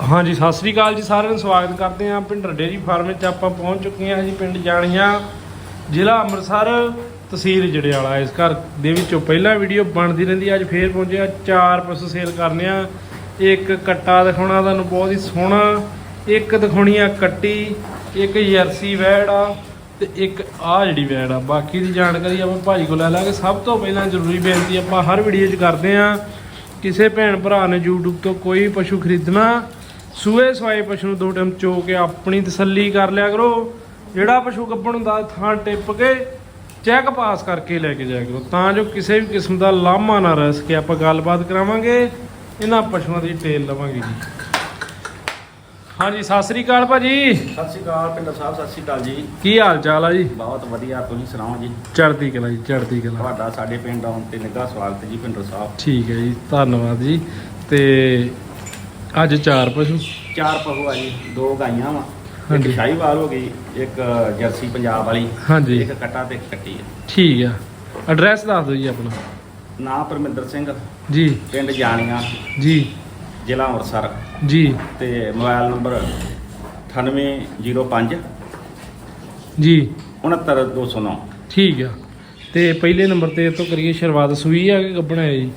ਹਾਂਜੀ, ਸਤਿ ਸ੍ਰੀ ਅਕਾਲ ਜੀ, ਸਾਰਿਆਂ ਨੂੰ ਸਵਾਗਤ ਕਰਦੇ ਹਾਂ ਪਿੰਡ ਡੇਰੀ ਫਾਰਮ ਵਿੱਚ ਆਪਾਂ ਪਹੁੰਚ ਚੁੱਕੇ ਹਾਂ ਜੀ, ਪਿੰਡ ਜਾਣੀਆਂ, ਜ਼ਿਲ੍ਹਾ ਅੰਮ੍ਰਿਤਸਰ, ਤਹਿਸੀਲ ਜੜਿਆਲਾ। ਇਸ ਘਰ ਦੇ ਵਿੱਚੋਂ ਪਹਿਲਾਂ ਵੀਡੀਓ ਬਣਦੀ ਰਹਿੰਦੀ, ਅੱਜ ਫੇਰ ਪਹੁੰਚਿਆ ਚਾਰ ਪਸ਼ੂ ਸੇਲ ਕਰਨੇ ਆ। ਇੱਕ ਕੱਟਾ ਦਿਖਾਉਣਾ ਤੁਹਾਨੂੰ ਬਹੁਤ ਹੀ ਸੋਹਣਾ, ਇੱਕ ਦਿਖਾਉਣੀ ਆ ਕੱਟੀ, ਇੱਕ ਜਰਸੀ ਵੈੜ ਆ ਤੇ ਇੱਕ ਆ ਜਿਹੜੀ ਵੈੜ ਆ। ਬਾਕੀ ਦੀ ਜਾਣਕਾਰੀ ਆਪਾਂ ਭਾਜੀ ਕੋਲ ਲੈ ਲਾਂਗੇ। ਸਭ ਤੋਂ ਪਹਿਲਾਂ ਜ਼ਰੂਰੀ ਬੇਨਤੀ ਆਪਾਂ ਹਰ ਵੀਡੀਓ 'ਚ ਕਰਦੇ ਆ ਕਿਸੇ ਭੈਣ ਭਰਾ ਨੇ YouTube ਤੋਂ ਕੋਈ ਪਸ਼ੂ ਖਰੀਦਣਾ ਸੂਏ ਸਵਾਏ ਪਸ਼ੂ ਨੂੰ ਦੋ ਟਾਈਮ ਚੋ ਕੇ ਆਪਣੀ ਤਸੱਲੀ ਕਰ ਲਿਆ ਕਰੋ। ਜਿਹੜਾ ਪਸ਼ੂ ਗੱਭਣ ਹੁੰਦਾ ਥਾਂ ਟਿੱਪ ਕੇ ਚੈੱਕ ਪਾਸ ਕਰਕੇ ਲੈ ਕੇ ਜਾਇਆ ਕਰੋ। ਤਾਂ ਜੋ ਕਿਸੇ ਵੀ ਕਿਸਮ ਦਾ ਲਾਮਾ ਨਾ ਰਹਿ ਸਕੇ। ਆਪਾਂ ਗੱਲਬਾਤ ਕਰਾਵਾਂਗੇ। ਇਹਨਾਂ ਪਸ਼ੂਆਂ ਦੀ ਡਿਟੇਲ ਲਵਾਂਗੇ ਜੀ। ਹਾਂਜੀ ਸਤਿ ਸ੍ਰੀ ਅਕਾਲ ਭਾਜੀ। ਸਤਿ ਸ਼੍ਰੀ ਅਕਾਲ ਪਿੰਡਰ ਸਾਹਿਬ ਸਤਿ ਸ਼੍ਰੀ ਅਕਾਲ ਜੀ। ਕੀ ਹਾਲ ਚਾਲ ਆ ਜੀ? ਬਹੁਤ ਵਧੀਆ ਤੁਸੀਂ ਸੁਣਾਓ ਜੀ? ਚੜ੍ਹਦੀ ਕਲਾ ਜੀ ਚੜ੍ਹਦੀ ਕਲਾ। ਤੁਹਾਡਾ ਸਾਡੇ ਪਿੰਡ ਆਉਣ ਤੇ ਨਿੱਘਾ ਸਵਾਗਤ ਜੀ ਪਿੰਡਰ ਸਾਹਿਬ। ਠੀਕ ਹੈ ਜੀ ਧੰਨਵਾਦ ਜੀ। ਤੇ ਅੱਜ ਚਾਰ ਪਸ਼ੂ? ਚਾਰ ਪਸ਼ੂ ਆ ਜੀ ਦੋ ਗਾਈਆਂ ਵਾ। ਹਾਂਜੀ। ਇੱਕ ਸ਼ਾਹੀਵਾਲ ਹੋ ਗਈ ਇੱਕ ਜਰਸੀ ਪੰਜਾਬ ਵਾਲੀ ਹਾਂਜੀ। ਇੱਕ ਕੱਟਾ ਤੇ ਇੱਕ ਕੱਟੀ ਹੈ ਠੀਕ ਆ। ਐਡਰੈਸ ਦੱਸ ਦਿਓ ਜੀ ਆਪਣਾ। ਨਾਂ ਪਰਮਿੰਦਰ ਸਿੰਘ ਜੀ। ਪਿੰਡ ਜਾਣੀਆਂ ਜੀ। ਜ਼ਿਲ੍ਹਾ ਅੰਮ੍ਰਿਤਸਰ। ਜੀ। ਤੇ ਮੋਬਾਈਲ ਨੰਬਰ 9805 ਜੀ। 69209 ਠੀਕ ਆ। ਤੇ ਪਹਿਲੇ ਨੰਬਰ ਤੇ ਇਹ ਤੋਂ ਕਰੀਏ ਸ਼ੁਰੂਆਤ ਸੂਈ ਆ ਕਿ ਗੱਬਣਾ ਹੈ ਜੀ?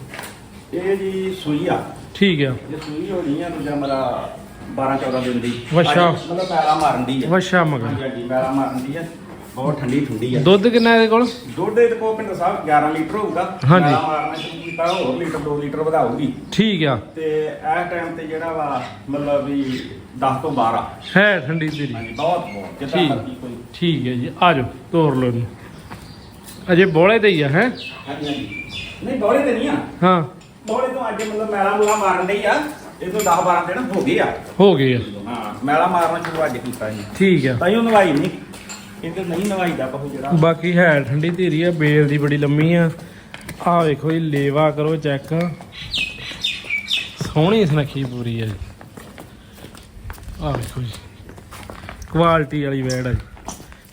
ਇਹ ਜੀ ਸੂਈ ਆ। ਠੀਕ ਆ। ਇਹ ਸੂਈ ਹੋਣੀ ਆ ਦੂਜਾ ਮੇਰਾ 12 14 ਦਿਨ ਦੀ। ਵੱਛਾ। ਅੱਜ ਮਤਲਬ ਪੈਰਾ ਮਾਰਨ ਦੀ ਆ। ਵਸ਼ਾ ਮਗਰ। ਹਾਂਜੀ ਹਾਂਜੀ ਪੈਰਾ ਮਾਰਨ ਦੀ ਆ। ਬਹੁਤ ਠੰਡੀ ਠੰਡੀ ਆ। ਦੁੱਧ ਕਿੰਨਾ ਇਹਦੇ ਕੋਲ? ਦੁੱਧ ਦੇ ਕੋ ਪਿੰਡ ਸਾਹਿਬ 11 ਲੀਟਰ ਹੋਊਗਾ। ਹਾਂਜੀ। ਪੈਰਾ ਮਾਰਨਾ ਸ਼ੁਰੂ ਕੀਤਾ ਹੋਰ ਲੀਟਰ 2 ਲੀਟਰ ਵਧਾਊਗੀ। ਠੀਕ ਆ। ਤੇ ਇਸ ਟਾਈਮ ਤੇ ਜਿਹੜਾ ਵਾ ਮਤਲਬ ਵੀ 10 ਤੋਂ 12 ਹੈ ਠੰਡੀ ਤੇਰੀ। ਹਾਂਜੀ ਬਹੁਤ ਬਹੁਤ। ਜਿੱਦਾਂ ਠੀਕ। ਮਰਜ਼ੀ ਕੋਈ। ਠੀਕ ਹੈ ਜੀ ਆ ਜਾਓ ਤੋਰ ਲਓ ਇਹਨੂੰ। ਅਜੇ ਬੋਲੇ ਤੇ ਹੀ ਆ ਹੈ? ਹਾਂਜੀ ਹਾਂਜੀ। ਨਹੀਂ ਬੋਲੇ ਤੇ ਨਹੀਂ ਆ। ਹਾਂ। ਬੋਲੇ ਤੋਂ ਅੱਜ ਮਤਲਬ ਮੈਲਾ ਮੁਲਾ ਮਾਰਨ ਡਈ ਆ। ਇਹ ਤੋਂ 10 12 ਦਿਨ ਹੋ ਗਏ ਆ। ਹੋ ਗਏ ਆ। ਹਾਂ ਮੈਲਾ ਮਾਰਨਾ ਸ਼ੁਰੂ ਅੱਜ ਕੀਤਾ ਜੀ ਠੀਕ ਆ। ਤਾਂ ਉਹ ਨਵਾਈ ਨਹੀਂ। ਇਹਦੇ ਨਹੀਂ ਨਵਾਈਦਾ ਪਹੂ ਜਿਹੜਾ। ਬਾਕੀ ਹੈ ਠੰਡੀ ਧੀਰੀ ਆ ਬੇਲ ਦੀ ਬੜੀ ਲੰਮੀ ਆ। ਆ ਵੇਖੋ ਜੀ ਲੇਵਾ ਕਰੋ ਚੈੱਕ। ਸੋਹਣੀ ਸੁਨੱਖੀ ਪੂਰੀ ਆ ਜੀ। ਆ ਵੇਖੋ ਜੀ ਕੁਆਲਿਟੀ ਵਾਲੀ ਵੈੜ ਆ ਜੀ।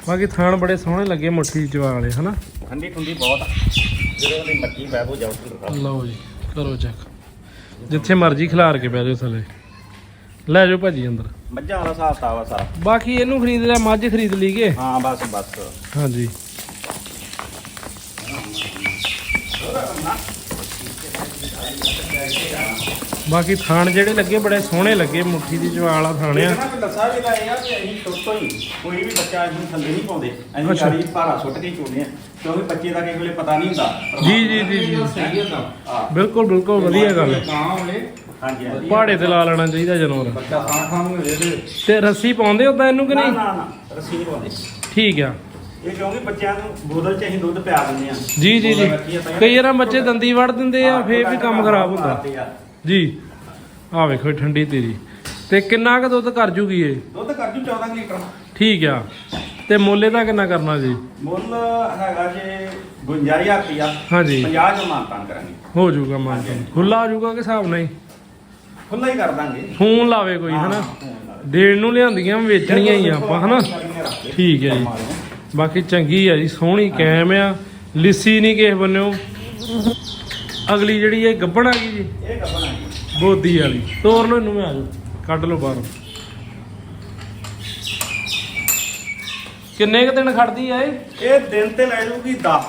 ਬਾਕੀ ਥਾਣ ਬੜੇ ਸੋਹਣੇ ਲੱਗੇ ਮੁੱਠੀ ਚ ਵਾਲੇ ਹਨਾ? ਠੰਡੀ ਠੰਡੀ ਬਹੁਤ ਆ। ਜਿਹੜੇ ਉਹਦੀ ਮੱਕੀ ਬਹਿ ਜਾਓ ਤੁਹਾਨੂੰ ਲਓ ਜੀ। ਕਰੋ ਚੈੱਕ ਜਿੱਥੇ ਮਰਜ਼ੀ ਖਿਲਾਰ ਕੇ ਬਹਿ ਜਾਓ ਥੱਲੇ। ਲੈ ਜਾਓ ਭਾਜੀ ਅੰਦਰ। ਮੱਝਾਂ ਵਾਲਾ ਹਿਸਾਬ ਤਾ ਵਾ ਸਾਰਾ। ਬਾਕੀ ਇਹਨੂੰ ਖਰੀਦ ਲਿਆ ਮੱਝ ਖਰੀਦ ਲਈਏ ਹਾਂ ਬਸ ਬਸ। ਹਾਂਜੀ। ਬਾਕੀ ਥਾਣ ਜਿਹੜੇ ਲੱਗੇ ਬੜੇ ਸੋਹਣੇ ਲੱਗੇ ਮੁੱਠੀ ਦੀ ਜਵਾਲ ਆ ਥਾਣ ਆ। ਇਹਨਾਂ ਨੂੰ ਦੱਸਿਆ ਵੀ ਲਾਏ ਆ ਕਿ ਅਸੀਂ ਸ਼ੁਰੂ ਤੋਂ ਹੀ। ਕੋਈ ਵੀ ਬੱਚਾ ਅਸੀਂ ਥੱਲੇ ਨਹੀਂ ਪਾਉਂਦੇ। ਅਸੀਂ ਅੱਛਾ। ਗਾੜੀ ਭਾਰਾ ਸੁੱਟ ਕੇ ਹੀ ਚੋਨੇ ਆ। ਕਿਉਂਕਿ ਬੱਚੇ ਦਾ ਕਿਸੇ ਵੇਲੇ ਪਤਾ ਨਹੀਂ ਹੁੰਦਾ। ਜੀ, ਜੀ, ਜੀ, ਜੀ। ਹਾਂ ਬਿਲਕੁਲ ਬਿਲਕੁਲ ਵਧੀਆ ਗੱਲ ਹੈ। ਹਾਂਜੀ ਹਾਂਜੀ। ਪਹਾੜੇ ਤੇ ਲਾ ਲੈਣਾ ਚਾਹੀਦਾ ਜਾਨਵਰ। ਬੱਚਾ ਖਾਂ ਖਾਂ ਨੂੰ ਦੇ ਦੇ ਤੇ ਰੱਸੀ ਪਾਉਂਦੇ ਉਦਾਂ ਇਹਨੂੰ ਕਿ ਨਾ ਨਹੀਂ? ਨਾ ਨਾ। ਰੱਸੀ ਨਹੀਂ ਪਾਉਂਦੇ। ਠੀਕ ਆ। ਇਹ ਕਿਉਂਕਿ ਬੱਚਿਆਂ ਨੂੰ ਬੋਤਲ 'ਚ ਅਸੀਂ ਦੁੱਧ ਪਿਆ ਦਿੰਦੇ ਆ ਜੀ ਜੀ ਜੀ। ਕਈ ਵਾਰ ਬੱਚੇ ਦੰਦੀ ਵੜ ਦਿੰਦੇ ਆ ਫੇਰ ਵੀ ਕੰਮ ਖਰਾਬ ਹੁੰਦਾ। ਜੀ। ਆ ਵੇਖੋ ਠੰਡੀ ਤੇਰੀ। ਤੇ ਕਿੰਨਾ ਕੁ ਦੁੱਧ ਕਰ ਜੂਗੀ ਇਹ? ਦੁੱਧ ਕਰ ਜੂ 14 ਲੀਟਰ। ਠੀਕ ਆ। ਤੇ ਮੁੱਲੇ ਦਾ ਕਿੰਨਾ ਕਰਨਾ ਜੀ? ਮੁੱਲ ਹੈਗਾ ਜੇ 51000 ਰੁਪਿਆ ਹਾਂਜੀ। 50 ਜੋ ਕਰਾਂਗੇ। ਹੋ ਜਾਊਗਾ ਮਾਨ ਖੁੱਲਾ ਆ ਜਾਊਗਾ ਕਿ ਹਿਸਾਬ ਨਹੀਂ? ਖੁੱਲਾ ਹੀ ਕਰ ਦਾਂਗੇ। ਫੋਨ ਲਾਵੇ ਕੋਈ ਹਨਾ? ਦੇਣ ਨੂੰ ਲਿਆਂਦੀਆਂ ਵੇਚਣੀਆਂ ਹੀ ਆਪਾਂ ਹਨਾ? ਠੀਕ ਹੈ ਜੀ। ਬਾਕੀ ਚੰਗੀ ਆ ਜੀ ਸੋਹਣੀ ਕੈਮ ਆ। ਲਿੱਸੀ ਨਹੀਂ ਕਿਸੇ ਬੰਨਿਓ। ਅਗਲੀ ਜਿਹੜੀ ਇਹ ਗੱਬਣ ਆ ਗਈ ਜੀ ਇਹ ਕੱਪਣਾ ਜੀ ਬੋਦੀ ਵਾਲੀ। ਤੋਰ ਲਓ ਇਹਨੂੰ ਮੈਂ ਆ ਜਾਓ ਕੱਢ ਲਓ ਬਾਹਰ। ਕਿੰਨੇ ਕੁ ਦਿਨ ਖੜਦੀ ਆ ਇਹ? ਇਹ ਦਿਨ ਤੇ ਲੈ ਜੂਗੀ 10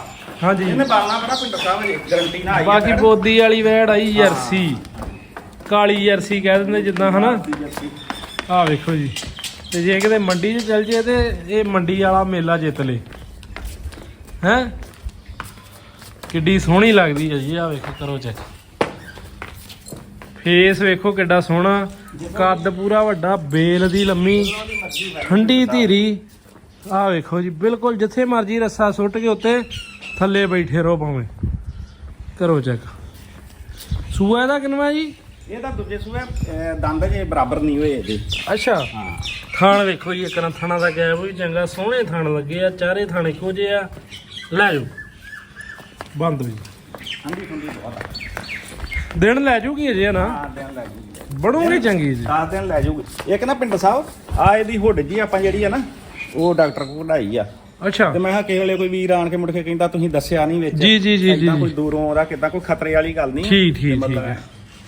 ਹਾਂਜੀ। ਇਹਨੇ ਬਾਲਣਾ ਬੜਾ ਪਿੰਡ ਸਾਹਿਬ ਜੀ ਗਰੰਟੀ ਨਾਲ ਆਈ ਬਾਕੀ। ਬੋਦੀ ਵਾਲੀ ਵੈੜ ਆਈ ਜਰਸੀ। ਕਾਲੀ ਜਰਸੀ ਕਹਿ ਦਿੰਦੇ ਜਿੱਦਾਂ ਹਨਾ। ਆਹ ਵੇਖੋ ਜੀ। ਤੇ ਜੇ ਕਿਤੇ ਮੰਡੀ 'ਚ ਚੱਲ ਜੇ ਤੇ ਇਹ ਮੰਡੀ ਵਾਲਾ ਮੇਲਾ ਜਿੱਤ ਲੇ। ਹੈ? ਕਿੱਡੀ ਸੋਹਣੀ ਲੱਗਦੀ ਹੈ ਜੀ ਆਹ ਵੇਖੋ ਕਰੋ ਚੈੱਕ ਫੇਸ ਵੇਖੋ ਕਿੱਡਾ ਸੋਹਣਾ ਕੱਦ ਪੂਰਾ ਵੱਡਾ ਬੇਲ ਦੀ ਲੰਮੀ ਠੰਡੀ ਧੀਰੀ। ਆਹ ਵੇਖੋ ਜੀ ਬਿਲਕੁਲ ਜਿੱਥੇ ਮਰਜ਼ੀ ਰੱਸਾ ਸੁੱਟ ਕੇ ਉੱਤੇ ਥੱਲੇ ਬੈਠੇ ਰਹੋ ਭਾਵੇਂ। ਕਰੋ ਚੈੱਕ ਸੂਆ ਇਹਦਾ ਕਿੰਨਵਾ ਜੀ? ਇਹ ਤਾਂ ਦੂਜੇ ਅਹ, ਦੰਦ ਜੇ ਬਰਾਬਰ ਨਹੀਂ ਹੋਏ ਇਹਦੇ। ਅੱਛਾ। ਹਾਂ। ਥਾਣ ਵੇਖੋ ਜੀ ਇੱਕ ਨਾ ਥਾਣਾ ਦਾ ਗੈਪ ਵੀ ਚੰਗਾ ਸੋਹਣੇ ਥਾਣ ਲੱਗੇ ਆ ਚਾਰੇ ਥਾਣੇ ਜਿਹੇ ਆ। ਲੈ ਜਾਓ। ਬੰਦ ਵੀ। ਠੰਡੀ ਠੰਡੀ ਬਹੁਤ ਆ ਦਿਨ ਲੈ ਜੂਗੀ ਅਜੇ ਨਾ? ਹਾਂ ਦਿਨ ਲੈ ਜੂਗੀ। ਬਣੂਗੀ ਚੰਗੀ ਜੀ। 10 ਦਿਨ ਲੈ ਜੂਗੀ। ਇੱਕ ਨਾ ਪਿੰਡ ਸਾਹਿਬ ਆ ਇਹਦੀ ਹੁੱਡ ਜੀ ਆਪਾਂ ਜਿਹੜੀ ਆ ਨਾ ਉਹ ਡਾਕਟਰ ਕੋਲ ਕਢਾਈ ਆ। ਅੱਛਾ। ਤੇ ਮੈਂ ਕਿਹਾ ਕਿਸੇ ਵੇਲੇ ਕੋਈ ਵੀਰ ਆਣ ਕੇ ਮੁੜ ਕੇ ਕਹਿੰਦਾ ਤੁਸੀਂ ਦੱਸਿਆ ਨਹੀਂ ਵਿੱਚ। ਜੀ, ਜੀ, ਜੀ, ਜੀ। ਕੋਈ ਦੂਰੋਂ ਆਉਂਦਾ ਕਿਦਾਂ ਕੋਈ ਖਤਰੇ ਵਾਲੀ ਗੱਲ ਨਹੀਂ ਠੀਕ, ਠੀਕ, ਠੀਕ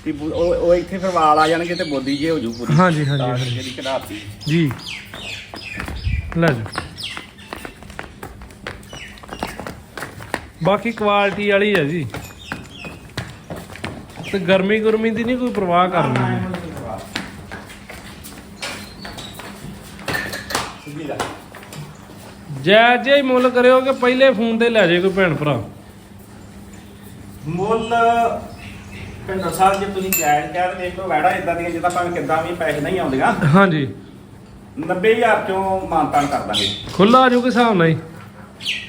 ਬੁ- ਉਹ ਉਹ ਇੱਥੇ ਫਿਰ ਵਾਲ ਆ ਜਾਣਗੇ ਤੇ ਬੋਦੀ ਜੇ ਹੋ ਜੂ ਪੂਰੀ। ਹਾਂਜੀ, ਹਾਂਜੀ, ਤਾਂ ਹਾਂਜੀ। ਕਰਕੇ ਇਹਦੀ ਕਢਾਤੀ। ਜੀ। ਲੈ ਜਾ ਬਾਕੀ ਕੁਆਲਿਟੀ ਵਾਲੀ ਹੈ ਜੀ। ਤੇ ਗਰਮੀ ਗੁਰਮੀ ਦੀ ਨਹੀਂ ਕੋਈ ਪਰਵਾਹ ਕਰਨੀ। ਜੈ ਜੈ ਹੀ ਮੁੱਲ ਕਰਿਓ ਕਿ ਪਹਿਲੇ ਫੋਨ ਤੇ ਲੈ ਜਾਏ ਕੋਈ ਭੈਣ ਭਰਾ। ਮੁੱਲ ਪਿੰਡਰ ਸਾਹਿਬ ਜੇ ਤੁਸੀਂ ਜਾਇਜ਼ ਕਹਿ ਤੇ ਲਓ ਵੈੜਾ ਇਦਾਂ ਦੀਆਂ ਜਿੱਦਾਂ ਭਾਵੇਂ ਕਿੱਦਾਂ ਵੀ ਪੈਸੇ ਨਹੀਂ ਆਉਂਦੀਆਂ। ਹਾਂਜੀ। 90000 ਚੋਂ ਮਾਨਤਾਨ ਕਰ ਦਾਂਗੇ। ਖੁੱਲਾ ਜੂ ਕਿ ਹਿਸਾਬ ਨਾਲ ਹੀ।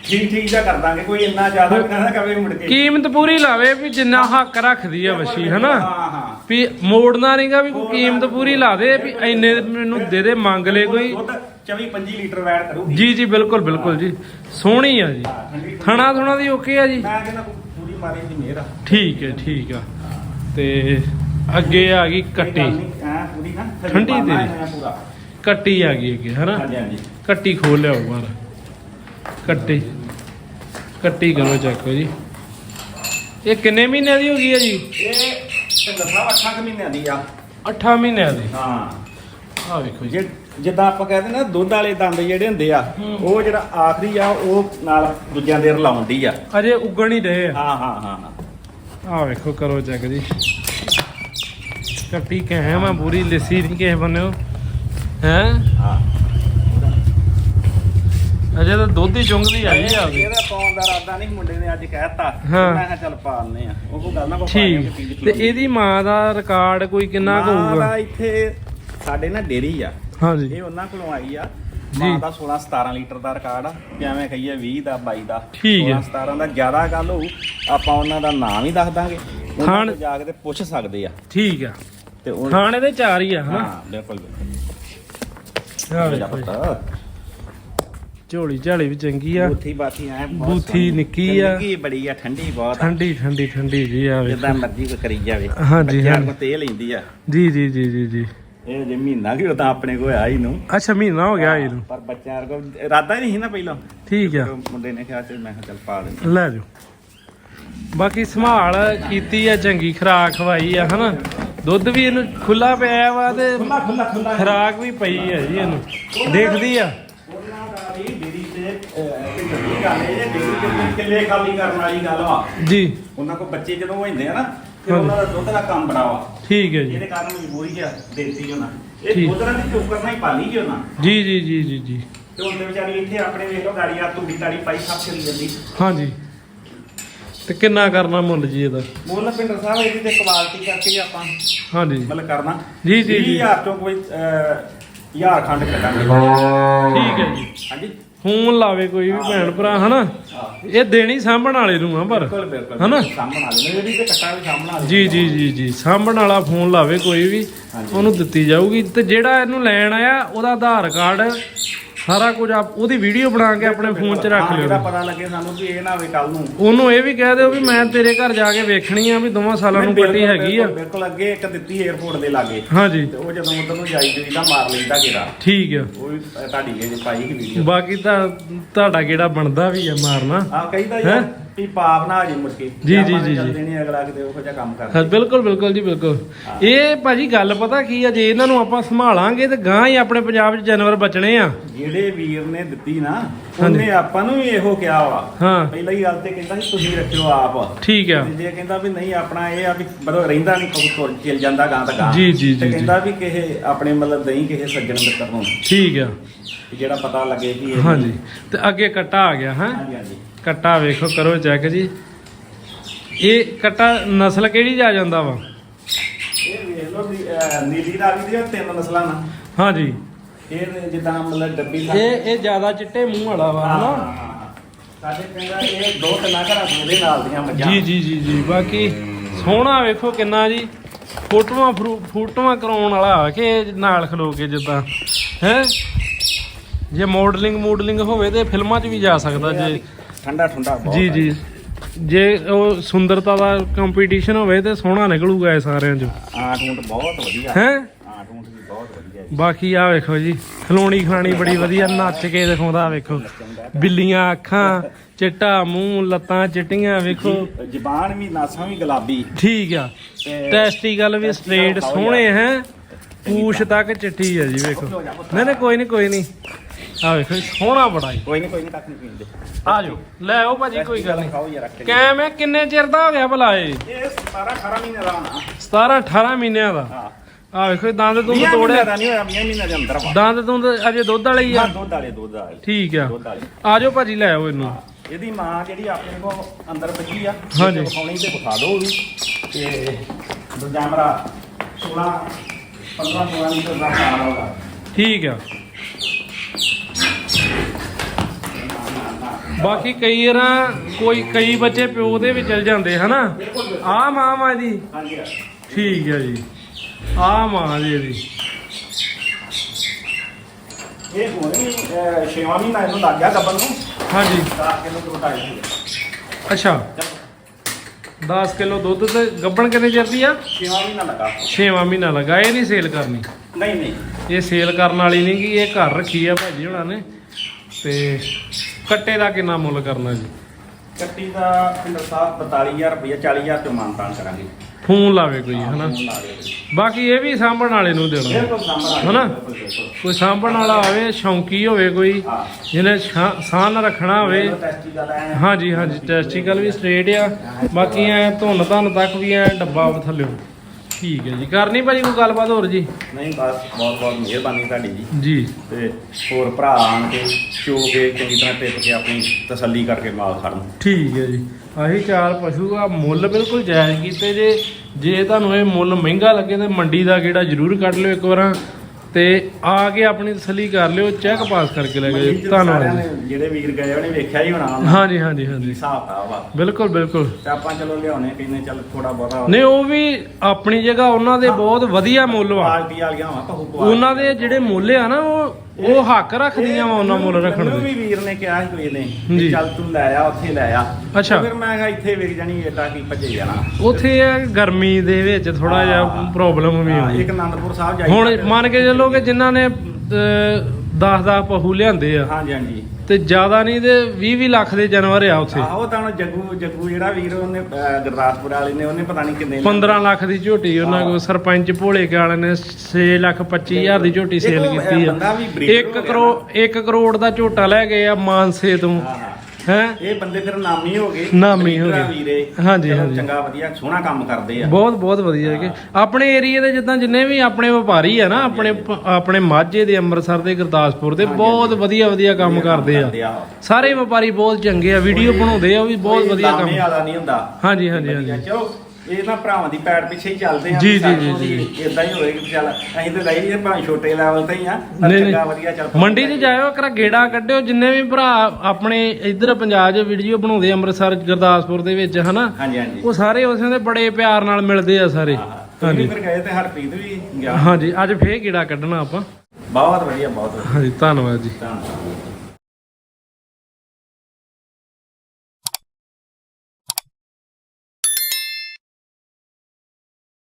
ਠੀਕ ਠੀਕ ਜਿਹਾ ਕਰ ਦਾਂਗੇ ਕੋਈ ਇੰਨਾ ਜ਼ਿਆਦਾ ਵੀ ਨਾ ਕਵੇ ਮੁੜ ਕੇ। ਕੀਮਤ ਪੂਰੀ ਲਾਵੇ ਵੀ ਜਿੰਨਾ ਹੱਕ ਰੱਖਦੀ ਆ ਵਸ਼ੀ ਹਨਾ? ਹਾਂ ਹਾਂ। ਵੀ ਮੋੜਨਾ ਨਹੀਂਗਾ ਵੀ ਕੋਈ ਕੀਮਤ ਪੂਰੀ ਲਾ ਦੇ ਵੀ ਇੰਨੇ ਦੇ ਮੈਨੂੰ ਦੇ ਦੇ ਮੰਗ ਲੈ ਕੋਈ। ਦੁੱਧ 24 25 ਲੀਟਰ ਵੈੜ ਕਰੂਗੀ ਜੀ ਜੀ ਬਿਲਕੁਲ ਬਿਲਕੁਲ ਜੀ। ਸੋਹਣੀ ਆ ਜੀ। ਠੰਡੀ- ਥਣਾ ਥੁਣਾ ਦੀ ਓਕੇ ਆ ਜੀ। ਮੈਂ ਕਹਿੰਦਾ ਪੂਰੀ ਮਾਰੀ ਦੀ ਮਿਹਰ ਆ। ਠੀਕ ਹੈ ਠੀਕ ਆ। ਤੇ ਅੱਗੇ ਆ ਗਈ ਕੱਟੀ। ਠੰਡੀ ਪੂਰਾ। ਕੱਟੀ ਆ ਗਈ ਅੱਗੇ ਹਨਾ? ਕੱਟੀ ਖੋਲ ਲਿਆਓ ਬਾਹਰ। ਕੱਟੀ। ਕੱਟੀ ਕਰੋ ਚੈੱਕ ਜੀ। ਇਹ ਕਿੰਨੇ ਮਹੀਨਿਆਂ ਦੀ ਹੋ ਗਈ ਹੈ ਜੀ? ਇਹ ਸਾਹਿਬ 8 ਕੁ ਮਹੀਨਿਆਂ ਦੀ ਆ। 8 ਮਹੀਨਿਆਂ ਦੀ? ਹਾਂ। ਆ ਵੇਖੋ ਜੀ। ਜਿੱਦਾਂ ਆਪਾਂ ਕਹਿੰਦੇ ਨਾ ਦੁੱਧ ਵਾਲੇ ਦੰਦ ਜਿਹੜੇ ਹੁੰਦੇ ਆ। ਉਹ ਜਿਹੜਾ ਆਖਰੀ ਆ ਉਹ ਨਾਲ ਦੂਜਿਆਂ ਦੇ ਰਲਾਉਂਦੀ ਆ। ਅਜੇ ਉੱਗਣ ਹੀ ਰਹੇ ਆ। ਹਾਂ ਹਾਂ ਹਾਂ। ਆ ਵੇਖੋ ਕਰੋ ਚੈੱਕ ਜੀ। ਕੱਟੀ ਕਹਿ ਮੈਂ ਪੂਰੀ ਲਿੱਸੀ ਨਹੀਂ ਕਿਸੇ ਬੰਨਿਓ। ਹੈ? ਹਾਂ ਅਜੇ ਤਾਂ ਦੁੱਧ ਹੀ ਚੁੰਗਦੀ ਆਈ ਆ ਉਹਦੀ। ਇਹਦਾ ਪਾਉਣ ਦਾ ਇਰਾਦਾ ਨਹੀਂ ਮੁੰਡੇ ਨੇ ਅੱਜ ਕਹਿਤਾ। ਮੈਂ ਕਿਹਾ ਚੱਲ ਪਾਲਨੇ ਆ। ਉਹ ਕੋਈ ਗੱਲ ਨਾ ਕੋਈ ਠੀਕ। ਤੇ ਇਹਦੀ ਮਾਂ ਦਾ ਰਿਕਾਰਡ ਕੋਈ ਕਿੰਨਾ ਕੁ ਹੋਊਗਾ? ਇੱਥੇ ਸਾਡੇ ਨਾ ਡੇਰੀ ਆ। ਹਾਂਜੀ। ਇਹ ਉਹਨਾਂ ਕੋਲੋਂ ਆਈ ਆ। ਮਾਂ ਦਾ 16 17 ਲੀਟਰ ਦਾ ਰਿਕਾਰਡ ਆ ਜਿਵੇਂ ਕਹੀਏ 20 ਦਾ 22 ਦਾ। ਠੀਕ ਹੈ। 16 17 ਦਾ ਜ਼ਿਆਦਾ ਗੱਲ ਹੋਊ ਆਪਾਂ ਉਹਨਾਂ ਦਾ ਨਾਮ ਹੀ ਦੱਸ ਦਾਂਗੇ। ਉਹਨਾਂ ਤੋਂ ਜਾ ਕੇ ਤੇ ਪੁੱਛ ਸਕਦੇ ਆ। ਠੀਕ ਆ। ਤੇ ਉਹ ਖਾਣੇ ਦੇ ਚਾਰ ਹੀ ਆ ਹਨਾ? ਹਾਂ ਬਿਲਕੁਲ ਬਿਲਕੁਲ। ਆ ਮੇਰਾ ਵੇਖੋ ਜੀ। ਪੁੱਤ। ਝੋਲੀ ਝਾਲੀ ਵੀ ਚੰਗੀ ਆ। ਬੂਥੀ ਬਾਥੀ ਐ ਬੂਥੀ ਨਿੱਕੀ ਆ। ਨਿੱਕੀ ਬੜੀ ਆ ਠੰਡੀ ਬਹੁਤ ਆ। ਠੰਡੀ ਠੰਡੀ ਠੰਡੀ ਜੀ ਆ ਵੇਖੋ ਜਿੱਦਾਂ ਮਰਜ਼ੀ ਕੋਈ ਕਰੀ ਜਾਵੇ। ਹਾਂਜੀ, ਬੱਚਿਆਂ ਹਾਂਜੀ। ਤੇ ਲੈਂਦੀ ਆ। ਜੀ ਜੀ ਜੀ ਜੀ ਜੀ। ਇਹ ਜੇ ਮਹੀਨਾ ਕਿ ਉਦਾਂ ਆਪਣੇ ਕੋਲ ਆਇਆ ਹੀ ਨੂੰ। ਅੱਛਾ ਮਹੀਨਾ ਹੋ ਗਿਆ ਇਹਨੂੰ ਪਰ ਬੱਚਿਆਂ ਕੋ ਇਰਾਦਾ ਹੀ ਨਹੀਂ ਸੀ ਨਾ ਪਹਿਲਾਂ। ਠੀਕ ਆ। ਮੁੰਡੇ ਨੇ ਕਿਹਾ ਤੇ ਮੈਂ ਕਿਹਾ ਚੱਲ ਪਾ ਦੇ। ਲੈ ਜਾਓ। ਬਾਕੀ ਸੰਭਾਲ ਕੀਤੀ ਆ ਚੰਗੀ ਖਰਾਕ ਖਵਾਈ ਆ ਹਨਾ। ਦੁੱਧ ਵੀ ਇਹਨੂੰ ਖੁੱਲਾ ਪਿਆ ਵਾ ਤੇ ਖਰਾਕ ਵੀ ਪਈ ਹੈ ਜੀ ਇਹਨੂੰ। ਦੇਖਦੀ ਆ। ਕਿੱਲੇ ਖਾਲੀ ਕਰਨ ਵਾਲੀ ਗੱਲ ਵਾ ਜੀ। ਉਹਨਾਂ ਕੋ ਬੱਚੇ ਜਦੋਂ ਹੁੰਦੇ ਆ ਨਾ ਫਿਰ ਹਾਂਜੀ। ਉਹਨਾਂ ਦਾ ਦੁੱਧ ਦਾ ਕੰਮ ਬੜਾ ਵਾ ਠੀਕ ਹੈ ਜੀ। ਇਹਦੇ ਕਾਰਨ ਮਜਬੂਰੀ ਆ ਦੇਤੀ ਉਹਨਾਂ ਠੀਕ। ਇਹ ਦੁੱਧ ਨਾਲ ਚੋਕਰ ਨਾਲ ਹੀ ਪਾਲੀ ਜੀ ਉਹਨਾਂ। ਜੀ ਜੀ ਜੀ ਜੀ ਜੀ। ਤੇ ਤੇ ਵਿਚਾਰੀ ਇੱਥੇ ਆਪਣੇ ਵੇਖ ਲਓ ਗਾੜੀ ਆ ਤੂੰ ਗਾੜੀ ਪਾਈ ਸਭ ਚਲੀ ਜਾਂਦੀ। ਹਾਂਜੀ। ਤੇ ਕਿੰਨਾ ਕਰਨਾ ਮੁੱਲ ਜੀ ਇਹਦਾ? ਮੁੱਲ ਪਿੰਡਰ ਸਾਹਿਬ ਇਹਦੀ ਤੇ ਕੁਆਲਿਟੀ ਕਰਕੇ ਹੀ ਆਪਾਂ ਹਾਂਜੀ। ਮਤਲਬ ਕਰਨਾ। ਜੀ, ਜੀ, ਜੀ। 20000 ਤੋਂ ਕੋਈ ਅਹ, ਹਜ਼ਾਰ ਖੰਡ ਕੱਢਾਂਗੇ। ਠੀਕ ਹੈ ਜੀ। ਹਾਂਜੀ। ਫੋਨ ਲਾਵੇ ਕੋਈ ਵੀ ਭੈਣ ਭਰਾ ਹਨਾ ਇਹ ਦੇਣੀ ਸਾਂਭਣ ਵਾਲੇ ਨੂੰ ਆ ਪਰ ਹਨਾ? ਸਾਹਮਣੇ ਆ ਜਾਣਾ ਇਹਦੀ ਤੇ ਕੱਟਾ ਵੀ ਸਾਹਮਣੇ ਆ ਜਾਣਾ ਜੀ ਜੀ ਜੀ ਜੀ ਸਾਂਭਣ ਵਾਲਾ ਫੋਨ ਲਾਵੇ ਕੋਈ ਵੀ। ਉਹਨੂੰ ਦਿੱਤੀ ਜਾਊਗੀ ਤੇ ਜਿਹੜਾ ਇਹਨੂੰ ਲੈਣ ਆਇਆ ਉਹਦਾ ਆਧਾਰ ਕਾਰਡ ਸਾਰਾ ਕੁਝ ਆਪ ਉਹਦੀ ਵੀਡੀਓ ਬਣਾ ਕੇ ਆਪਣੇ ਫੋਨ 'ਚ ਰੱਖ ਹਾਂ, ਲਿਓ ਇਹਦਾ ਪਤਾ ਲੱਗੇ ਸਾਨੂੰ ਵੀ ਇਹ ਨਾ ਹੋਵੇ ਕੱਲ ਨੂੰ। ਉਹਨੂੰ ਇਹ ਵੀ ਕਹਿ ਦਿਓ ਵੀ ਮੈਂ ਤੇਰੇ ਘਰ ਜਾ ਕੇ ਵੇਖਣੀ ਆ ਵੀ ਦੋਵਾਂ ਸਾਲਾਂ ਨੂੰ ਕੱਟੀ ਹੈਗੀ ਆ। ਬਿਲਕੁਲ, ਅੱਗੇ ਇੱਕ ਦਿੱਤੀ 에어ਪੋਰਟ ਦੇ ਲਾਗੇ। ਹਾਂਜੀ। ਤੇ ਉਹ ਜਦੋਂ ਉਧਰ ਨੂੰ ਜਾਈ ਜੁਈ ਦਾ ਮਾਰ ਲੈਂਦਾ ਗੇੜਾ ਠੀਕ ਆ। ਉਹ ਵੀ ਤੁਹਾਡੀ ਜਿਹੜੀ ਪਾਈ ਸੀ ਵੀਡੀਓ ਬਾਕੀ ਤਾਂ ਤੁਹਾਡਾ ਕਿਹੜਾ ਬਣਦਾ ਵੀ ਆ ਮਾਰਨਾ। ਆ ਕਹੀਦਾ ਹੈਂ? ਵੀ ਪਾਪ ਨਾ ਆ ਜੇ ਮੁੜ ਕੇ। ਜੀ, ਜਾਂ ਜੀ, ਆਪਾਂ ਨੇ ਜੀ, ਚੱਲ ਜੀ। ਦੇਣੀ ਅਗਲਾ ਕਿਤੇ ਉਹੋ ਜਿਹਾ ਕੰਮ ਹਾਂ ਕਰਦਾ ਬਿਲਕੁਲ ਬਿਲਕੁਲ ਜੀ ਬਿਲਕੁਲ। ਇਹ ਭਾਜੀ ਗੱਲ ਪਤਾ ਕੀ ਆ ਜੇ ਇਹਨਾਂ ਨੂੰ ਆਪਾਂ ਸੰਭਾਲਾਂਗੇ ਤੇ ਗਾਂ ਹੀ ਆਪਣੇ ਪੰਜਾਬ 'ਚ ਜਾਨਵਰ ਬਚਣੇ ਆ। ਜਿਹੜੇ ਵੀਰ ਨੇ ਦਿੱਤੀ ਨਾ ਉਹਨੇ ਆਪਾਂ ਨੂੰ ਵੀ ਇਹੋ ਕਿਹਾ ਵਾ। ਹਾਂ। ਪਹਿਲਾਂ ਹੀ ਗੱਲ ਤੇ ਕਹਿੰਦਾ ਸੀ ਤੁਸੀਂ ਰੱਖਿਓ ਆਪ। ਠੀਕ ਆ। ਤੇ ਜੇ ਕਹਿੰਦਾ ਵੀ ਨਹੀਂ ਆਪਣਾ ਇਹ ਆ ਵੀ ਮਤਲਬ ਰਹਿੰਦਾ ਨਹੀਂ ਕੋਈ ਤੁਰ ਚੱਲ ਜਾਂਦਾ ਗਾਂ ਤਾਂ ਗਾਂ ਜੀ, ਜੀ, ਤੇ ਜੀ, ਕਹਿੰਦਾ ਵੀ ਕਿਸੇ ਆਪਣੇ ਮਤਲਬ ਦਹੀਂ ਕਿਸੇ ਸੱਜਣ ਮਿੱਤਰ ਨੂੰ ਠੀਕ ਆ। ਵੀ ਜਿਹੜਾ ਪਤਾ ਲੱਗੇ ਇਹ ਹਾਂਜੀ। ਤੇ ਅੱਗੇ ਕੱਟਾ ਆ ਗਿਆ ਹਾਂ? ਹਾਂਜੀ ਹਾਂਜੀ। ਕੱਟਾ ਵੇਖੋ ਕਰੋ ਚੈੱਕ ਜੀ। ਇਹ ਕੱਟਾ ਨਸਲ ਕਿਹੜੀ ਆ ਜਾਂਦਾ ਵਾ? ਇਹ ਵੇਖ ਲਓ ਵੀ, ਅਹ, ਨੀਲੀ ਰਾਵੀ ਦੀਆਂ ਤਿੰਨ ਨਸਲਾਂ ਨਾ। ਹਾਂਜੀ ਇਹ ਜਿੱਦਾਂ ਮਤਲਬ ਡੱਬੀ ਦਾ ਇਹ ਇਹ ਜ਼ਿਆਦਾ ਚਿੱਟੇ ਮੂੰਹ ਵਾਲਾ ਵਾ ਹਾਂ, ਹਨਾ ਹਾਂ, ਹਾਂ। ਸਾਡੇ ਪਿੰਡ ਇਹ ਦੋ ਤਿੰਨ ਘਰਾਂ ਦੇ ਉਹਦੇ ਨਾਲ ਦੀਆਂ ਮੱਝਾਂ। ਜੀ ਜੀ ਜੀ ਜੀ ਬਾਕੀ ਸੋਹਣਾ ਵੇਖੋ ਕਿੰਨਾ ਜੀ। ਫੋਟੋਆਂ ਫਰੂ- ਫੋਟੋਆਂ ਕਰਾਉਣ ਵਾਲਾ ਆ ਕਿ ਨਾਲ ਖਲੋ ਕੇ ਜਿੱਦਾਂ ਹੈ? ਜੇ ਮਾਡਲਿੰਗ ਮੋਡਲਿੰਗ ਹੋਵੇ ਤੇ ਫਿਲਮਾਂ 'ਚ ਵੀ ਜਾ ਸਕਦਾ ਜੇ। ਠੰਡਾ ਠੰਡਾ ਬਹੁਤ ਜੀ। ਜੀ। ਜੇ ਉਹ ਸੁੰਦਰਤਾ ਦਾ ਕੰਪੀਟੀਸ਼ਨ ਹੋਵੇ ਤੇ ਸੋਹਣਾ ਨਿਕਲੂਗਾ ਇਹ ਸਾਰਿਆਂ 'ਚ। ਆਂਟ ਊਂਟ ਬਹੁਤ ਵਧੀਆ। ਹੈ? ਹਾਂ ਥਾਂ ਟੂੰਟ ਵੀ ਬਹੁਤ ਵਧੀਆ ਬਾਕੀ ਆ ਵੇਖੋ ਜੀ ਖਲੋਣੀ ਖਾਣੀ ਬੜੀ ਵਧੀਆ ਨੱਚ ਕੇ ਦਿਖਾਉਂਦਾ ਵੇਖੋ। ਬਿੱਲੀਆਂ ਅੱਖਾਂ ਚਿੱਟਾ ਮੂੰਹ ਲੱਤਾਂ ਚਿੱਟੀਆਂ ਵੇਖੋ। ਜ਼ਬਾਨ ਵੀ ਨਾਸਾਂ ਵੀ ਗੁਲਾਬੀ। ਠੀਕ ਆ। ਤੇ ਟੈਸਟੀਕਲ ਵੀ ਸਟ੍ਰੇਟ ਸੋਹਣੇ ਹੈ। ਪੂਛ ਤੱਕ ਚਿੱਟੀ ਆ ਜੀ ਵੇਖੋ। ਨਹੀਂ ਨਹੀਂ ਕੋਈ ਨਹੀਂ ਕੋਈ ਨਹੀਂ। ਆ ਵੇਖੋ ਜੀ, ਸੋਹਣਾ ਬੜਾ ਜੀ। ਕੋਈ ਨਹੀਂ ਕੋਈ ਨਹੀਂ ਤੱਕ ਨਹੀਂ ਪੀਂਦੇ। ਆ ਜਾਓ ਲੈ ਆਓ ਭਾਜੀ ਕੋਈ ਗੱਲ ਨਹੀਂ ਖਾਓ ਯਾਰ ਰੱਖ ਕੇ। ਕੈਮ ਹੈ ਕਿੰਨੇ ਚਿਰ ਦਾ ਹੋ ਗਿਆ ਭਲਾ ਇਹ? ਇਹ 17 18 ਮਹੀਨੇ ਦਾ ਹੋਣਾ। 17 18 ਮਹੀਨਿਆਂ ਦਾ? ਹਾਂ। ਆ ਵੇਖੋ ਇਹ ਦੰਦ ਦੁੰਦ 20 ਤੋੜਿਆ। ਦਾ ਨਹੀਂ ਹੋਇਆ 20 ਮਹੀਨੇ ਦੇ ਅੰਦਰ ਵਾ। ਦੰਦ ਦੁੰਦ ਅਜੇ ਦੁੱਧ ਵਾਲੇ ਹੀ ਆ? ਹਾਂ ਦੁੱਧ ਵਾਲੇ ਦੁੱਧ ਵਾਲੇ। ਠੀਕ ਆ। ਦੁੱਧ ਵਾਲੇ। ਆ ਜਾਓ ਭਾਜੀ ਲੈ ਆਓ ਇਹਨੂੰ। ਇਹਦੀ ਮਾਂ ਜਿਹੜੀ ਆਪਣੇ ਕੋਲ ਅੰਦਰ ਬੱਜੀ ਆ ਹਾਂਜੀ। ਵਿਖਾਉਣੀ ਤੇ ਵਿਖਾ ਦਿਓ ਵੀ ਤੇ ਦੂਜਾ ਮੇਰਾ 16 15 16 ਲੀਟਰ ਦਾ ਹੋਗਾ ਠੀਕ ਆ। ਬਾਕੀ ਕਈ ਵਾਰਾਂ ਕੋਈ ਕਈ ਬੱਚੇ ਪਿਓ ਦੇ ਵੀ ਚਲ ਜਾਂਦੇ ਹਨਾ? ਆ ਮਾਂ ਮਾਂ ਹਾਂਜੀ ਠੀਕ ਹੈ ਜੀ। ਆ ਮਾਂ ਜੀ ਇਹਦੀ। ਇਹ ਹੋਣੀ 6 ਮਹੀਨਾ ਇਹਨੂੰ ਲੱਗ ਗਿਆ ਗੱਬਨ ਨੂੰ। ਹਾਂਜੀ। 10 ਕਿਲੋ ਦੁੱਧ ਆਇਆ ਸੀ। ਅੱਛਾ। 10 ਕਿਲੋ ਦੁੱਧ ਤੇ ਗੱਬਣ ਕਿੰਨੇ ਚਿਰ ਦੀ ਆ? 6 ਮਹੀਨਾ ਲੱਗਾ। 6ਵਾਂ ਮਹੀਨਾ ਲੱਗਾ ਇਹ ਨਹੀਂ ਸੇਲ ਕਰਨੀ? ਨਹੀਂ ਨਹੀਂ। ਇਹ ਸੇਲ ਕਰਨ ਵਾਲੀ ਨਹੀਂ ਗੀ ਇਹ ਘਰ ਰੱਖੀ ਆ ਭਾਜੀ ਹੁਣਾਂ ਨੇ। ਤੇ ਕੱਟੇ ਦਾ ਕਿੰਨਾ ਮੁੱਲ ਕਰਨਾ ਜੀ? ਕੱਟੀ ਦਾ ਪਿੰਡਰ ਸਾਹਿਬ 42000 ਰੁਪਏ 40000 ਤੋਂ ਮਾਨਤਾਨ ਕਰਾਂਗੇ। ਫੋਨ ਲਾਵੇ ਕੋਈ ਹਨਾ। ਬਾਕੀ ਇਹ ਵੀ ਸਾਂਭਣ ਵਾਲੇ ਨੂੰ ਦੇਣਾ। ਹਨਾ? ਕੋਈ ਸਾਂਭਣ ਵਾਲਾ ਹੋਵੇ ਸ਼ੌਂਕੀ ਹੋਵੇ ਕੋਈ ਜਿਹਨੇ ਸ਼ਾ- ਸਾਹ ਨਾ ਰੱਖਣਾ ਹੋਵੇ। ਹਾਂਜੀ ਹਾਂਜੀ ਟੈਸਟੀਕਲ ਵੀ ਸਟ੍ਰੇਟ ਆ। ਬਾਕੀ ਐ ਧੁੰਨ ਧੰਨ ਤੱਕ ਵੀ ਐ ਡੱਬਾ ਥੱਲੇ ਠੀਕ ਹੈ ਜੀ। ਕਰਨੀ ਭਾਜੀ ਕੋਈ ਗੱਲਬਾਤ ਹੋਰ ਜੀ? ਨਹੀਂ ਬਸ ਬਹੁਤ ਬਹੁਤ ਮਿਹਰਬਾਨੀ ਤੁਹਾਡੀ ਜੀ। ਜੀ। ਤੇ ਹੋਰ ਭਰਾ ਆਣ ਕੇ ਚੋ ਕੇ ਚੰਗੀ ਤਰ੍ਹਾਂ ਟਿਪ ਕੇ ਆਪਣੀ ਤਸੱਲੀ ਕਰਕੇ ਮਾਲ ਖੜਨ। ਠੀਕ ਹੈ ਜੀ। ਆਹੀ ਚਾਰ ਪਸ਼ੂ ਆ ਮੁੱਲ ਬਿਲਕੁਲ ਜਾਇਜ਼ ਕੀਤੇ ਜੇ। ਜੇ ਤੁਹਾਨੂੰ ਇਹ ਮੁੱਲ ਮਹਿੰਗਾ ਲੱਗੇ ਤੇ ਮੰਡੀ ਦਾ ਕਿਹੜਾ ਜ਼ਰੂਰ ਕੱਢ ਲਿਓ ਇੱਕ ਵਾਰ। ਤੇ ਆ ਕੇ ਆਪਣੀ ਤਸੱਲੀ ਕਰ ਲਿਓ ਚੈੱਕ ਪਾਸ ਕਰਕੇ ਲੈ ਗਏ ਧੰਨਵਾਦ ਜੀ। ਜਿਹੜੇ ਵੀਰ ਗਏ ਉਹਨੇ ਵੇਖਿਆ ਹੀ ਹੋਣਾ ਹਾਂਜੀ ਹਾਂਜੀ ਹਾਂਜੀ। ਹਿਸਾਬ ਦਾ ਵਾ ਬਿਲਕੁਲ ਬਿਲਕੁਲ। ਤੇ ਆਪਾਂ ਚਲੋ ਲਿਆਉਣੇ ਕਹਿੰਦੇ ਚੱਲ ਥੋੜਾ ਬਹੁਤਾ ਨਹੀਂ ਉਹ ਵੀ ਆਪਣੀ ਜਗ੍ਹਾ ਉਹਨਾਂ ਦੇ ਬਹੁਤ ਵਧੀਆ ਮੁੱਲ ਵਾ। ਕੁਆਲਿਟੀ ਵਾਲੀਆਂ ਵਾ ਕੁਆਲਿਟੀ ਉਹਨਾਂ ਦੇ ਜਿਹੜੇ ਮੁੱਲ ਆ ਨਾ ਉਹ ਉਹ ਹੱਕ ਰੱਖਦੀਆਂ ਵਾ ਉਹਨਾਂ ਮੁੱਲ ਰੱਖਣ ਮੈਨੂੰ ਦੇ। ਵੀ ਵੀਰ ਨੇ ਕਿਹਾ ਸੀ ਕੋਈ ਨੇ ਜੀ। ਚੱਲ ਤੂੰ ਲੈ ਆ ਉੱਥੇ ਲੈ ਆ। ਅੱਛਾ। ਤੇ ਫਿਰ ਮੈਂ ਕਿਹਾ ਇੱਥੇ ਵੇਖ ਜਾਣੀ ਏਡਾ ਕੀ ਭੱਜੇ ਜਾਣਾ। ਉੱਥੇ ਇਹ ਗਰਮੀ ਦੇ ਵਿੱਚ ਥੋੜਾ ਜਿਹਾ ਹਾਂ। ਪ੍ਰੋਬਲਮ ਵੀ ਹਾਂ, ਆਉਂਦੀ ਇੱਕ ਆਨੰਦਪੁਰ ਸਾਹਿਬ ਜਾਈ ਹੁਣ ਮੰਨ ਕੇ ਚੱਲੋ ਕਿ ਜਿਨ੍ਹਾਂ ਨੇ 10 10 ਪਹੂ ਲਿਆਂਦੇ ਆ। ਹਾਂਜੀ ਹਾਂਜੀ। ਤੇ ਜ਼ਿਆਦਾ ਨਹੀਂ ਤੇ 20 20 ਲੱਖ ਦੇ ਜਾਨਵਰ ਆ ਉੱਥੇ। ਆਹੋ ਤਾਂ ਹੁਣ ਜੱਗੂ ਜੱਗੂ ਜਿਹੜਾ ਵੀਰ ਉਹਨੇ ਅਹ, ਗੁਰਦਾਸਪੁਰ ਵਾਲੇ ਨੇ ਉਹਨੇ ਪਤਾ ਨਹੀਂ ਕਿੰਨੇ 15 ਲੱਖ ਦੀ ਝੋਟੀ ਉਹਨਾਂ ਕੋਲ ਸਰਪੰਚ ਭੋਲੇ ਕੇ ਵਾਲੇ ਨੇ 6 ਲੱਖ 25 ਹਜ਼ਾਰ ਦੀ ਝੋਟੀ ਸੇਲ ਦੇਖੋ, ਕੀਤੀ ਆ। ਬੰਦਾ ਵੀ breeder 1 ਹੋ ਗਿਆ ਕਰੋੜ 1 ਕਰੋੜ ਦਾ ਝੋਟਾ ਲੈ ਗਏ ਆ ਮਾਨਸੇ ਤੋਂ। ਹਾਂ ਹਾਂ। ਹੈ? ਇਹ ਬੰਦੇ ਫਿਰ ਨਾਮੀ ਹੋ ਗਏ। ਨਾਮੀ ਹੋ ਗਏ। ਵੀਰੇ ਹਾਂਜੀ, ਚਲੋ ਹਾਂਜੀ। ਚੰਗਾ ਵਧੀਆ ਸੋਹਣਾ ਕੰਮ ਕਰਦੇ ਆ। ਬਹੁਤ ਬਹੁਤ ਵਧੀਆ ਹੈਗੇ। ਆਪਣੇ ਏਰੀਆ ਦੇ ਜਿੱਦਾਂ ਜਿੰਨੇ ਵੀ ਆਪਣੇ ਵਪਾਰੀ ਆ ਨਾ ਆਪਣੇ ਪ- ਆਪਣੇ ਮਾਝੇ ਦੇ ਅੰਮ੍ਰਿਤਸਰ ਦੇ ਗੁਰਦਾਸਪੁਰ ਦੇ ਬਹੁਤ ਵਧੀਆ ਵਧੀਆ ਕੰਮ ਕਰਦੇ ਆ। ਸਾਰੇ ਵਪਾਰੀ ਬਹੁਤ ਚੰਗੇ ਆ ਵੀਡੀਓ ਬਣਾਉਂਦੇ ਆ ਉਹ ਵੀ ਬਹੁਤ ਵਧੀਆ ਕੰਮ। ਵਾਲਾ ਨਹੀਂ ਹੁੰਦਾ। ਹਾਂਜੀ ਹਾਂਜੀ ਹਾਂਜੀ। ਚਲੋ ਇਹ ਨਾ ਭਰਾਵਾਂ ਦੀ ਪੈੜ ਪਿੱਛੇ ਹੀ ਚੱਲਦੇ ਆ ਜੀ, ਜੀ, ਜੀ, ਜੀ। ਇਦਾਂ ਹੀ ਹੋਏਗੀ ਚੱਲ ਅਸੀਂ ਤਾਂ ਲਈ ਭਾਵੇਂ ਛੋਟੇ ਲੈਵਲ ਤੇ ਹੀ ਆ ਪਰ ਨਹੀਂ ਚੰਗਾ ਵਧੀਆ ਚੱਲ ਮੰਡੀ 'ਚ ਜਾਇਓ ਕਰਾ ਗੇੜਾ ਕੱਢਿਓ ਜਿੰਨੇ ਵੀ ਭਰਾ ਆਪਣੇ ਇੱਧਰ ਪੰਜਾਬ 'ਚ ਵੀਡੀਓ ਬਣਾਉਂਦੇ ਅੰਮ੍ਰਿਤਸਰ ਗੁਰਦਾਸਪੁਰ ਦੇ ਵਿੱਚ ਹਨਾ? ਹਾਂਜੀ ਹਾਂਜੀ। ਉਹ ਸਾਰੇ ਉਸੇ ਦੇ ਬੜੇ ਪਿਆਰ ਨਾਲ ਮਿਲਦੇ ਆ ਸਾਰੇ। ਹਾਂ। ਹਾਂਜੀ। ਫਿਰ ਗਏ ਤੇ ਹਰਪ੍ਰੀਤ ਵੀ ਗਿਆ। ਹਾਂਜੀ ਅੱਜ ਫੇਰ ਗੇੜਾ ਕੱਢਣਾ ਆਪਾਂ। ਬਹੁਤ ਵਧੀਆ ਬਹੁਤ ਵਧੀਆ। ਹਾਂਜੀ ਧੰਨਵਾਦ ਜੀ। ਧੰਨਵਾਦ।